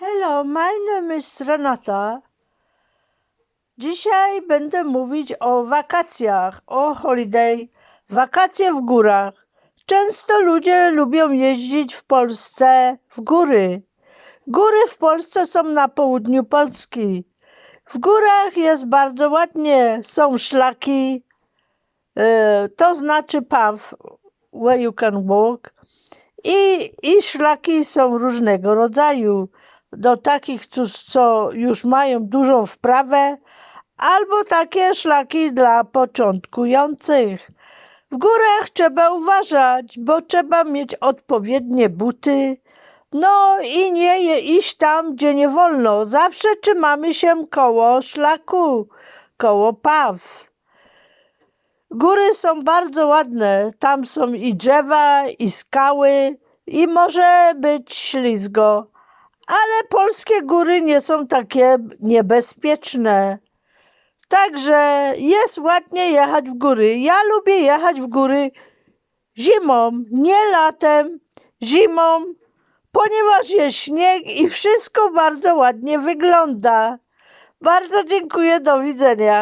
Hello, my name is Renata. Dzisiaj będę mówić o wakacjach, o holiday, wakacje w górach. Często ludzie lubią jeździć w Polsce w góry. Góry w Polsce są na południu Polski. W górach jest bardzo ładnie, są szlaki, e, to znaczy path, where you can walk. I, I szlaki są różnego rodzaju. Do takich, co, co już mają dużą wprawę, albo takie szlaki dla początkujących. W górach trzeba uważać, bo trzeba mieć odpowiednie buty. No i nie je iść tam, gdzie nie wolno. Zawsze trzymamy się koło szlaku, koło paw. Góry są bardzo ładne. Tam są i drzewa, i skały, i może być ślizgo. Ale polskie góry nie są takie niebezpieczne. Także jest ładnie jechać w góry. Ja lubię jechać w góry zimą, nie latem, zimą, ponieważ jest śnieg i wszystko bardzo ładnie wygląda. Bardzo dziękuję, do widzenia.